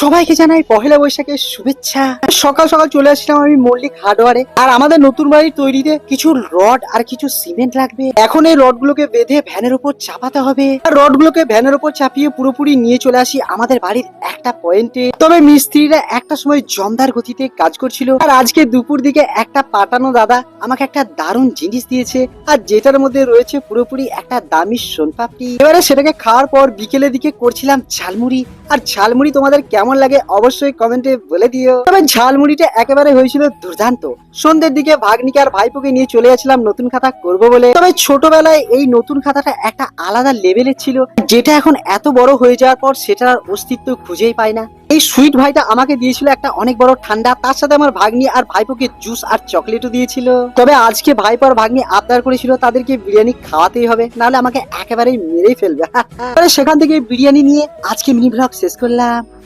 সবাইকে জানাই পহেলা বৈশাখের শুভেচ্ছা। সকাল সকাল চলে আসলাম আমি মল্লিক হার্ডওয়ারে। আর আমাদের নতুন বাড়ি তৈরিতে কিছু রড আর কিছু সিমেন্ট লাগবে। এখন এই রড গুলোকে বেঁধে ভ্যানের উপর চাপাতে হবে। আর রড গুলোকে ভ্যানের উপর চাপিয়ে পুরোপুরি নিয়ে চলে আসি আমাদের বাড়ির একটা পয়েন্টে। তবে মিস্ত্রিরা একটা সময় জমদার গতিতে কাজ করছিল। আর আজকে দুপুর দিকে একটা পাটানো দাদা আমাকে একটা দারুণ জিনিস দিয়েছে। আর যেটার মধ্যে রয়েছে পুরোপুরি একটা দামি সোনপাপড়ি। এবারে সেটাকে খাওয়ার পর বিকেলের দিকে করছিলাম ঝালমুড়ি। আর ঝালমুড়ি তোমাদের কেমন লাগে অবশ্যই কমেন্টে বলে দিও। তবে ঝালমুড়িটা একেবারে হয়েছিল দুর্দান্ত। সন্ধ্যের দিকে ভাগ্নিকে আর ভাইপোকে নিয়ে চলে গেছিলাম নতুন খাতা করব বলে। তবে ছোটবেলায় এই নতুন খাতাটা একটা আলাদা লেভেলের ছিল, যেটা এখন এত বড় হয়ে যাওয়ার পর সেটার অস্তিত্ব খুঁজেই পায় না। এই সুইট ভাইটা আমাকে দিয়েছিল একটা অনেক বড় ঠান্ডা, তার সাথে আমার ভাগ্নি আর ভাইপোকে জুস আর চকলেটও দিয়েছিল। তবে আজকে ভাইপো আর ভাগ্নি আবদার করেছিল, তাদেরকে বিরিয়ানি খাওয়াতেই হবে, নাহলে আমাকে একেবারেই মেরেই ফেলবে। সেখান থেকে বিরিয়ানি নিয়ে আজকে মিনি ব্লগ শেষ করলাম।